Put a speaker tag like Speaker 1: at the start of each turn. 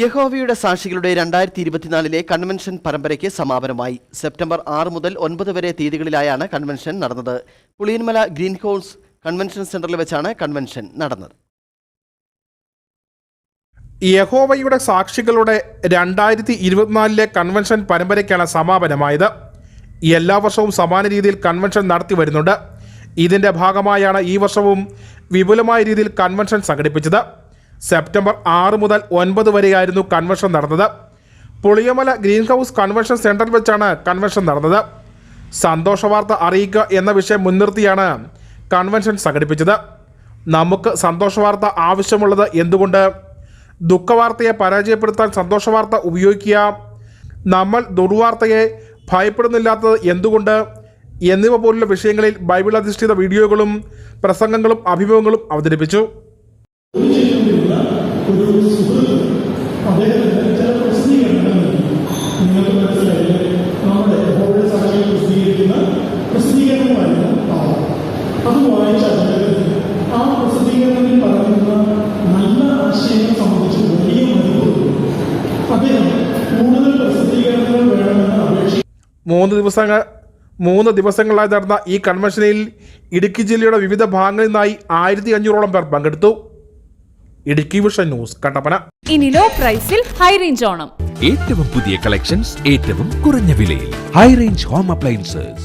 Speaker 1: യഹോവയുടെ സാക്ഷികളുടെ രണ്ടായിരത്തി ഇരുപത്തിനാലിലെ കൺവെൻഷൻ പരമ്പരയ്ക്ക് സമാപനമായി. സെപ്റ്റംബർ ആറ് മുതൽ ഒൻപത് വരെ തീയതികളിലായാണ് കൺവെൻഷൻ നടന്നത്. പുളിയൻമല ഗ്രീൻ ഹൗസ് കൺവെൻഷൻ സെന്ററിൽ വെച്ചാണ് കൺവെൻഷൻ നടന്നത്.
Speaker 2: യഹോവയുടെ സാക്ഷികളുടെ രണ്ടായിരത്തി ഇരുപത്തിനാലിലെ കൺവെൻഷൻ പരമ്പരയ്ക്കാണ് സമാപനമായത്. എല്ലാ വർഷവും സമാന രീതിയിൽ കൺവെൻഷൻ നടത്തി വരുന്നുണ്ട്. ഇതിന്റെ ഭാഗമായാണ് ഈ വർഷവും വിപുലമായ രീതിയിൽ കൺവെൻഷൻ സംഘടിപ്പിച്ചത്. സെപ്റ്റംബർ ആറ് മുതൽ ഒൻപത് വരെയായിരുന്നു കൺവെൻഷൻ നടന്നത്. പുളിയമല ഗ്രീൻ ഹൗസ് കൺവെൻഷൻ സെന്ററിൽ വെച്ചാണ് കൺവെൻഷൻ നടന്നത്. സന്തോഷ വാർത്ത അറിയിക്കുക എന്ന വിഷയം മുൻനിർത്തിയാണ് കൺവെൻഷൻ സംഘടിപ്പിച്ചത്. നമുക്ക് സന്തോഷ വാർത്ത ആവശ്യമുള്ളത് എന്തുകൊണ്ട്? ദുഃഖവാർത്തയെ പരാജയപ്പെടുത്താൻ സന്തോഷ വാർത്ത ഉപയോഗിക്കുക. നമ്മൾ ദുർവാർത്തയെ ഭയപ്പെടുന്നില്ലാത്തത് എന്തുകൊണ്ട്? എന്നിവ പോലുള്ള വിഷയങ്ങളിൽ ബൈബിൾ അധിഷ്ഠിത വീഡിയോകളും പ്രസംഗങ്ങളും അഭിമുഖങ്ങളും അവതരിപ്പിച്ചു.
Speaker 3: അദ്ദേഹത്തിന് ചില നമ്മുടെ അത് ആ നല്ല ആശയങ്ങൾ വേണമെന്ന്
Speaker 2: മൂന്ന് ദിവസങ്ങൾ മൂന്ന് ദിവസങ്ങളായി നടന്ന ഈ കൺവെൻഷനിൽ ഇടുക്കി ജില്ലയുടെ വിവിധ ഭാഗങ്ങളിൽ നിന്നായി ആയിരത്തി അഞ്ഞൂറോളം പേർ പങ്കെടുത്തു. Idukki vision news Kattappana.
Speaker 4: ഇനി ലോ പ്രൈസിൽ ഹൈ റേഞ്ച് ഓണം.
Speaker 5: ഏറ്റവും പുതിയ കളക്ഷൻസ് ഏറ്റവും കുറഞ്ഞ വിലയിൽ. High range home appliances